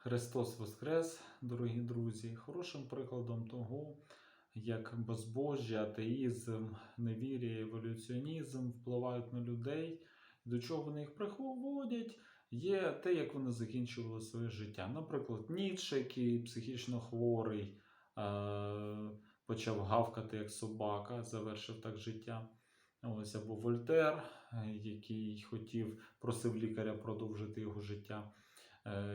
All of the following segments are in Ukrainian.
Христос Воскрес, дорогі друзі, хорошим прикладом того, як безбожжя, атеїзм, невір'я, еволюціонізм впливають на людей, до чого вони їх приводять, є те, як вони закінчували своє життя. Наприклад, Ніцше, який психічно хворий, е, почав гавкати як собака, завершив так життя. Ось або Вольтер, який хотів, просив лікаря продовжити його життя,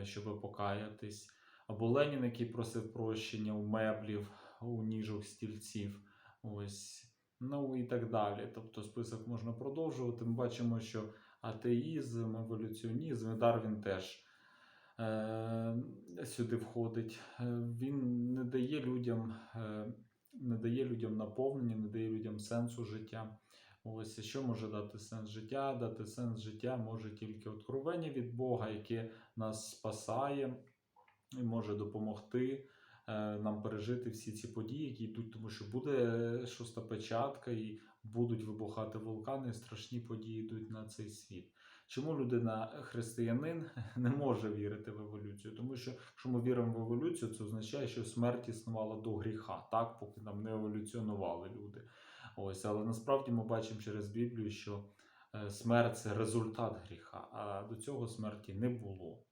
щоб покаятись. Або Ленін, який просив прощення у меблів, у ніжок стільців. Ось. Ну і так далі. Тобто список можна продовжувати. Ми бачимо, що атеїзм, еволюціонізм, Дарвін теж е, сюди входить. Е, Він не дає людям, е, не дає людям наповнення, не дає людям сенсу життя. Ось що може дати сенс життя? Дати сенс життя може тільки откровення від Бога, яке нас спасає і може допомогти е, нам пережити всі ці події, які йдуть, тому що буде шоста печатка, і будуть вибухати вулкани, і страшні події йдуть на цей світ. Чому людина, християнин, не може вірити в еволюцію? Тому що якщо ми віримо в еволюцію, це означає, що смерть існувала до гріха, так, поки там не еволюціонували люди. Ось, але насправді ми бачимо через Біблію, що е, смерть це результат гріха, а до цього смерті не було.